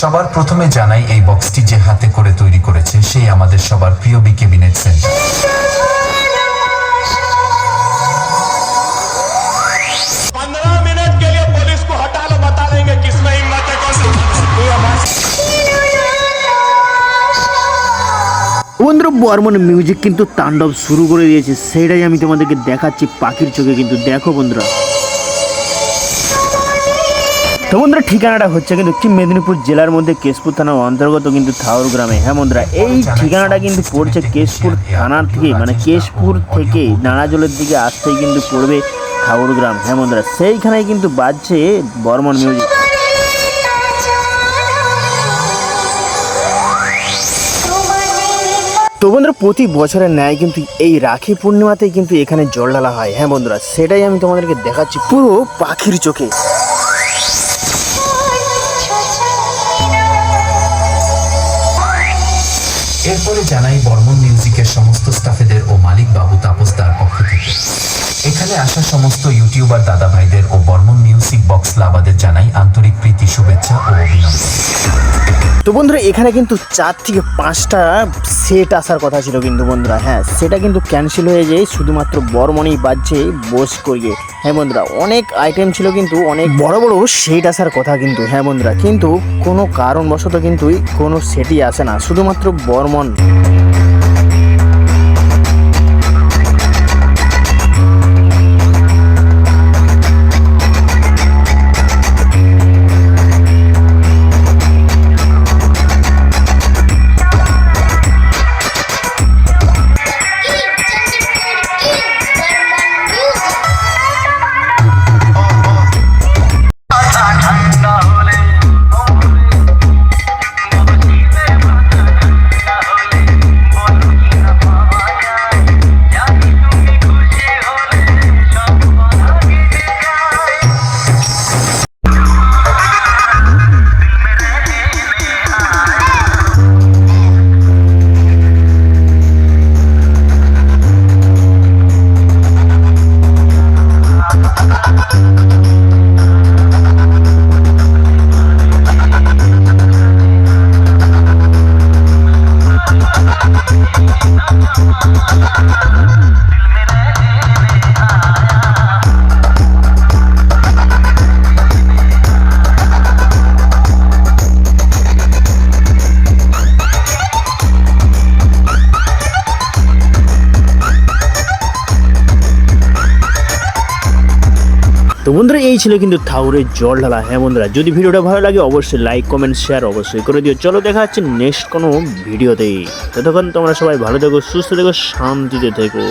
সবার প্রথমে জানাই এই বক্সটি যে হাতে করে তৈরি করেছে সেই আমাদের সবার প্রিয় B cabinet center Barman music কিন্তু তাণ্ডব শুরু করে দিয়েছে। সেটাই আমি তোমাদেরকে দেখাচ্ছি পাখির চোখে কিন্তু দেখো বন্ধুরা। তো বন্ধুরা, ঠিকানাটা হচ্ছে কিন্তু পশ্চিম মেদিনীপুর জেলার মধ্যে কেশপুর থানার অন্তর্গত কিন্তু থাউর গ্রামে। হ্যাঁ বন্ধুরা, এই ঠিকানাটা কিন্তু পড়ছে কেশপুর থানার থেকে মানে কেশপুর থেকে নাড়াজলের দিকে আসতেই কিন্তু পড়বে থাউর গ্রাম। হ্যাঁ বন্ধুরা, সেইখানেই কিন্তু বাজছে বর্মন মিউজিক। তো বন্ধুরা, প্রতি বছরের ন্যায় কিন্তু এই রাখি পূর্ণিমাতেই কিন্তু এখানে জল ঢালা হয়। হ্যাঁ বন্ধুরা, সেটাই আমি তোমাদেরকে দেখাচ্ছি পুরো পাখির চোখে। জানাই বর্মন মিউজিকের সমস্ত স্টাফেদের ও মালিক বাবু তাপসদার পক্ষ থেকে। এখানে আসা সমস্ত ইউটিউবার দাদা ভাইদের ও বর্মন মিউজিক বক্স লাভাদের জানাই আন্তরিক প্রীতি, শুভেচ্ছা ও অভিনন্দন। তো বন্ধুরা, এখানে কিন্তু চার থেকে পাঁচটা সেট আসার কথা ছিল কিন্তু বন্ধুরা। হ্যাঁ সেটা কিন্তু ক্যান্সেল হয়ে যায় শুধুমাত্র বর্মনেই বাজছে বোস করিয়ে। হ্যাঁ বন্ধুরা, অনেক আইটেম ছিল কিন্তু, অনেক বড় বড় সেট আসার কথা কিন্তু। হ্যাঁ বন্ধুরা, কিন্তু কোনো কারণবশত কিন্তু কোনো সেটই আসে না। শুধুমাত্র বর্মন Thank you. তো বন্ধুরা, এই ছিল কিন্তু থাউরের জল ঢালা। হ্যাঁ বন্ধুরা, যদি ভিডিওটা ভালো লাগে, অবশ্যই লাইক কমেন্ট শেয়ার অবশ্যই করে দিও। চলো, দেখা হচ্ছে নেক্সট কোনো ভিডিওতেই। ততক্ষণ তোমরা সবাই ভালো থেকো, সুস্থ থেকো, শান্তিতে থেকো।